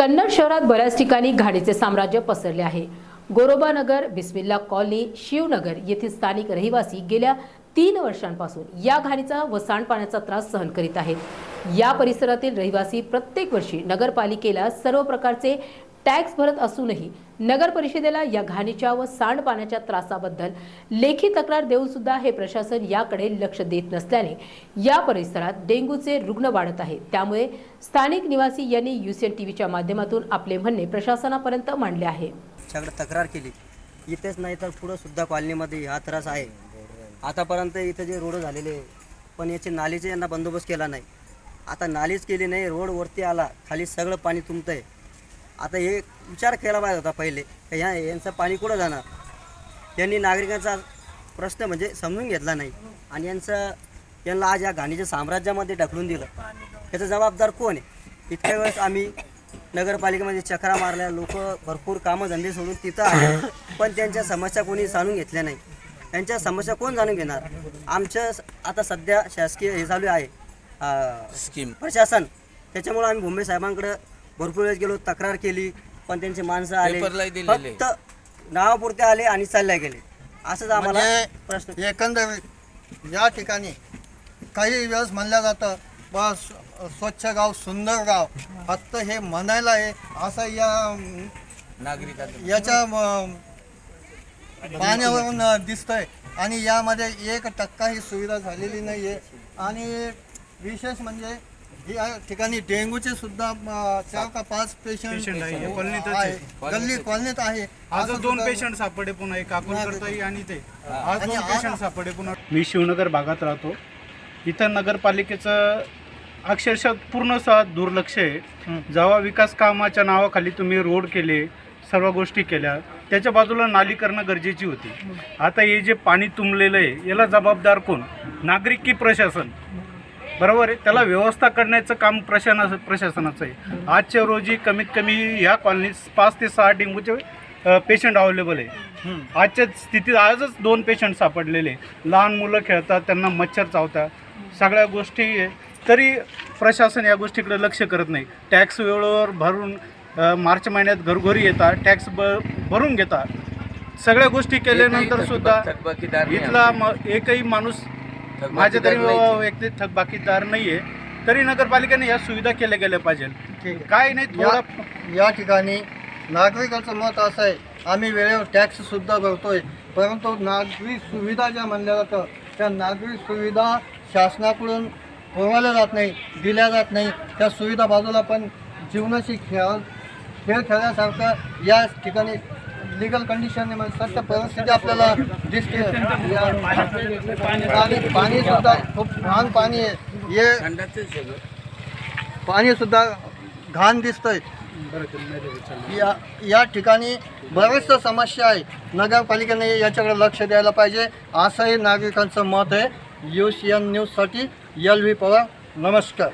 कन्नड शहरात बऱ्याच ठिकाणी घाणीचे साम्राज्य पसरले आहे. गोरोबानगर बिस्मिल्ला कॉलनी शिवनगर येथील स्थानिक रहिवासी गेल्या तीन वर्षांपासून या घाणीचा व सांडपाण्याचा त्रास सहन करीत आहेत. या परिसरातील रहिवासी प्रत्येक वर्षी नगरपालिकेला सर्व प्रकारचे टॅक्स भरत असूनही नगर परिषदेला या घाणीच्या व सांडपाण्याच्या त्रासाबद्दल लेखी तक्रार देऊन सुद्धा हे प्रशासन याकडे लक्ष देत नसल्याने या परिसरात डेंग्यूचे रुग्ण वाढत आहेत. त्यामुळे स्थानिक निवासी यांनी युसीएन टीव्हीच्या माध्यमातून आपले म्हणणे प्रशासनापर्यंत मांडले आहे. सगळं तक्रार केली. इथेच नाही तर पुढं सुद्धा कॉलनीमध्ये हा त्रास आहे. आतापर्यंत इथं जे रोड झालेले आहे, पण याचे नालीचे यांना बंदोबस्त केला नाही. आता नालीच केली नाही रोड वरती आला खाली सगळं पाणी तुंबतं आहे आता हे विचार केला पाहिजे होता पहिले का ह्या यांचं पाणी कुठं जाणार? यांनी नागरिकांचा प्रश्न म्हणजे समजून घेतला नाही. आणि यांचं यांना आज या घाणीच्या साम्राज्यामध्ये ढकलून दिलं. याचा जबाबदार कोण आहे? इतक्या वेळेस आम्ही नगरपालिकेमध्ये चक्रा मारल्या लोक भरपूर कामं धंदे सोडून तिथं आले. पण त्यांच्या समस्या कोणी जाणून घेतल्या नाही. त्यांच्या समस्या कोण जाणून घेणार? आमचं स- आता सध्या शासकीय हे चालू आहे. स्कीम प्रशासन. त्याच्यामुळे आम्ही भुंबे साहेबांकडे भरपूर वेळेस गेलो तक्रार केली पण त्यांचे माणसं आले. दिलेले. फक्त नावापुरते आले आणि चालल्या गेले. असंच आम्हाला म्हणजे प्रश्न. एकंदरीत या ठिकाणी काही वेळेस म्हणलं जातं बा स्व- स्वच्छ गाव सुंदर गाव फक्त हे म्हणायला आहे असं या अं, नागरिकांचं याच्या पाण्यावरून दिसतंय. आणि यामध्ये एक टक्का ही सुविधा झालेली नाही आहे आणि विशेष म्हणजे या ठिकाणी डेंग्यूचे सुद्धा चार का पाच पेशंट आहे, हे कॉलनीतच आहे. गल्ली कॉलनीत आहे. आज असं दोन सुद्धा- पेशंट सापडे पुन्हा एक अकोलकरताई आणि ते आज आणि दोन पेशंट सापडे पुन्हा. मी शिवनगर भागात राहतो. इथं नगरपालिकेचं अक्षरशः पूर्णतः दुर्लक्ष आहे. जेव्हा विकास कामाच्या नावाखाली तुम्ही रोड केले सर्व गोष्टी केल्या. त्याच्या बाजूला नाली करणं गरजेची होती. आता हे जे पाणी तुंबलेलं आहे याला जबाबदार कोण? नागरिक की प्रशासन? बरोबर आहे. त्याला व्यवस्था करण्याचं काम प्रशाना प्रशासनाचं आहे. आजच्या रोजी कमीत कमी ह्या कॉलनीत पाच ते सहा डेंग्यूचे पेशंट अवेलेबल आहे. आजच्या स्थितीत आजच दोन पेशंट सापडलेले लहान मुलं खेळतात त्यांना मच्छर चावतात. सगळ्या गोष्टी. तरी प्रशासन या गोष्टीकडे लक्ष करत नाही. टॅक्स वेळेवर भरून मार्च महिन्यात घरोघरी येतात. टॅक्स ब भरून घेतात. सगळ्या गोष्टी केल्यानंतर सुद्धा इथला म एकही माणूस माझ्या तरी. व्यक्ती थकबाकीदार नाहीये. तरी नगरपालिकेने या सुविधा केल्या गेल्या पाहिजे. काय नाही थोडा या या ठिकाणी नागरिकाचं मत असं आहे. आम्ही वेळेवर टॅक्स सुद्धा भरतोय. परंतु नागरी सुविधा ज्या म्हणल्या जातं त्या नागरी सुविधा शासनाकडून पुरवल्या जात नाही दिल्या जात नाही. त्या सुविधा बाजूला पण जीवनाशी खेळ खेळ खेळण्यासारखं या ठिकाणी लिगल कंडिशन म्हणजे सत्य परिस्थिती आपल्याला दिसते. आणि पाणी सुद्धा खूप घाण पाणी आहे. हे पाणी सुद्धा घाण दिसतंय. या या ठिकाणी बऱ्याचशा समस्या आहे. नगरपालिकेने याच्याकडे लक्ष द्यायला पाहिजे. असंही नागरिकांचं मत आहे. यू सी एन न्यूजसाठी एल व्ही पवार नमस्कार.